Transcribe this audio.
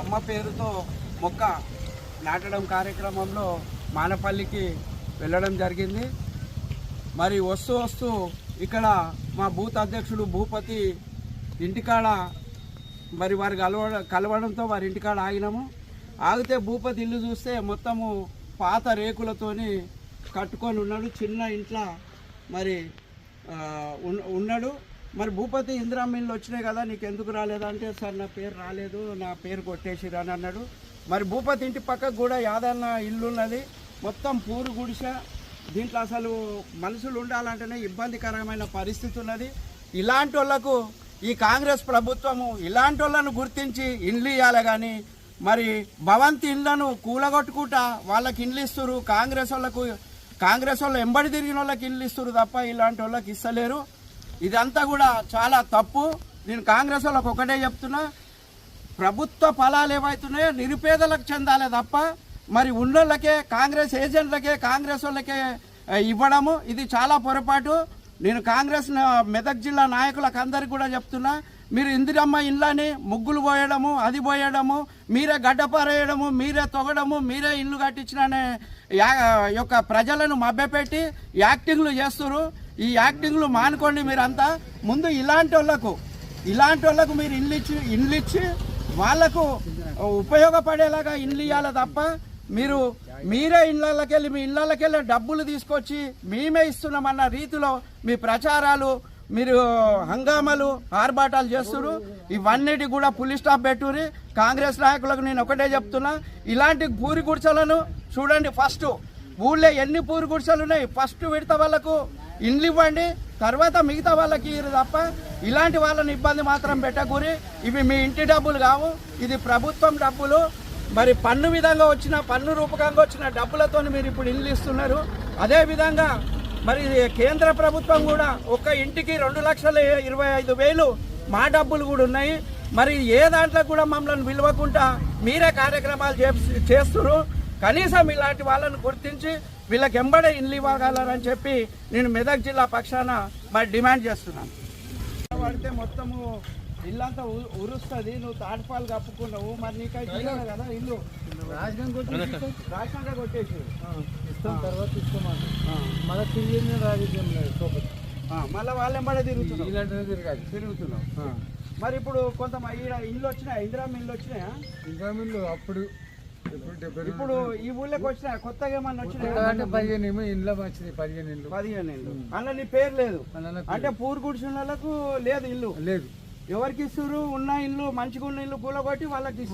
అమ్మ పేరుతో మొక్క నాటడం కార్యక్రమంలో మానపల్లికి వెళ్ళడం జరిగింది. మరి వస్తూ వస్తూ ఇక్కడ మా బూత్ అధ్యక్షుడు భూపతి ఇంటికాడ మరి వారు కలవ కలవడంతో వారి ఇంటికాడ ఆగినాము. ఆగితే భూపతి ఇల్లు చూస్తే మొత్తము పాత రేకులతోని కట్టుకొని ఉన్నాడు. చిన్న ఇంట్లో మరి ఉన్నాడు. మరి భూపతి ఇందిరామ్మ ఇల్లు వచ్చినాయి కదా నీకు ఎందుకు రాలేదంటే సార్ నా పేరు రాలేదు నా పేరు కొట్టేసిరు అని అన్నాడు. మరి భూపతి ఇంటి పక్కకు కూడా యాదన్న ఇల్లు ఉన్నది. మొత్తం పూరు గుడిస దీంట్లో అసలు మనుషులు ఉండాలంటేనే ఇబ్బందికరమైన పరిస్థితి ఉన్నది. ఇలాంటి వాళ్ళకు ఈ కాంగ్రెస్ ప్రభుత్వము ఇలాంటి వాళ్ళను గుర్తించి ఇండ్లు ఇవ్వాలి కానీ మరి భవంతి ఇళ్ళను కూలగొట్టుకుంటా వాళ్ళకి ఇండ్లు ఇస్తురు కాంగ్రెస్ వాళ్ళకు కాంగ్రెస్ వాళ్ళు ఎంబడి తిరిగిన వాళ్ళకి ఇల్లు ఇస్తారు తప్ప ఇలాంటి వాళ్ళకి ఇస్తలేరు. ఇదంతా కూడా చాలా తప్పు. నేను కాంగ్రెస్ వాళ్ళకి ఒకటే చెప్తున్నా. ప్రభుత్వ ఫలాలు ఏవైతున్నాయో నిరుపేదలకు చెందాలి తప్ప మరి ఉన్నోళ్ళకే కాంగ్రెస్ ఏజెంట్లకే కాంగ్రెస్ వాళ్ళకే ఇవ్వడము ఇది చాలా పొరపాటు. నేను కాంగ్రెస్ మెదక్ జిల్లా నాయకులకు అందరికి కూడా చెప్తున్నా మీరు ఇందిరమ్మ ఇళ్ళని ముగ్గులు పోయడము అది పోయడము మీరే గడ్డపారేయడము మీరే తొగడము మీరే ఇల్లు కట్టించిన యొక్క ప్రజలను మభ్యపెట్టి యాక్టింగ్లు చేస్తున్నారు ఈ యాక్టింగ్లు మానుకోండి మీరంతా. ముందు ఇలాంటి వాళ్ళకు ఇలాంటి వాళ్ళకు మీరు ఇల్లు ఇచ్చి ఇల్లు ఇచ్చి వాళ్ళకు ఉపయోగపడేలాగా ఇల్లు ఇవ్వాలి తప్ప మీరు మీరే ఇళ్ళకెళ్ళి మీ ఇళ్ళకెళ్ళి డబ్బులు తీసుకొచ్చి మేమే ఇస్తున్నామన్న రీతిలో మీ ప్రచారాలు మీరు హంగామాలు ఆర్భాటాలు చేస్తున్నారు ఇవన్నిటి కూడా పులి స్టాప్ పెట్టుర్రి. కాంగ్రెస్ నాయకులకు నేను ఒకటే చెప్తున్నా ఇలాంటి పూరి గుడిసెలను చూడండి ఫస్ట్. ఊళ్ళో ఎన్ని పూరి గుడిసెలు ఉన్నాయి? ఫస్ట్ విడత వాళ్ళకు ఇండ్లు ఇవ్వండి. తర్వాత మిగతా వాళ్ళకి ఇరు తప్ప ఇలాంటి వాళ్ళని ఇబ్బంది మాత్రం పెట్టకూరి. ఇవి మీ ఇంటి డబ్బులు కావు. ఇది ప్రభుత్వం డబ్బులు. మరి పన్ను విధంగా వచ్చిన పన్ను రూపకంగా వచ్చిన డబ్బులతో మీరు ఇప్పుడు ఇల్లు ఇస్తున్నారు. అదేవిధంగా మరి కేంద్ర ప్రభుత్వం కూడా ఒక ఇంటికి రెండు లక్షల ఇరవై ఐదు వేలు మా డబ్బులు కూడా ఉన్నాయి. మరి ఏ దాంట్లో కూడా మమ్మల్ని విలువకుండా మీరే కార్యక్రమాలు చే- చేస్తున్నారు. కనీసం ఇలాంటి వాళ్ళని గుర్తించి వీళ్ళకి ఎంబడే ఇల్లు ఇవ్వగలరని చెప్పి నేను మెదక్ జిల్లా పక్షాన మరి డిమాండ్ చేస్తున్నాను. పడితే మొత్తము ఇల్లంతా ఉరుస్తుంది నువ్వు తాటిపాలు కప్పుకున్నావు మరి నీకైతే ఇవ్వాలి కదా ఇల్లు. రాసినాక కొట్టేసి ఇస్తాం తర్వాత ఇస్తామని మళ్ళీ తిరిగి రాజకీయం లేదు మళ్ళీ వాళ్ళ ఎంబడే తిరుగుతున్నావు. ఇలాంటివి తిరగాలి. తిరుగుతున్నావు. మరి ఇప్పుడు కొంత ఈడ ఇల్లు వచ్చినాయా? ఇందిరామ ఇల్లు వచ్చినాయా? ఇంకా మీరు అప్పుడు ఇప్పుడు ఈ ఊళ్ళోకి వచ్చినాయా కొత్తగా ఏమన్నా వచ్చినాయా అంటే పదిహేను ఏమో ఇంట్లో వచ్చింది పదిహేను ఇల్లు పదిహేను ఇల్లు అందులో నీ పేరు లేదు. అంటే పూరు గుడిసిన వాళ్ళకు లేదు ఇల్లు. లేదు. ఎవరికి ఇస్తారు ఉన్న ఇల్లు మంచిగా ఉన్న ఇల్లు కూలగొట్టి వాళ్ళకి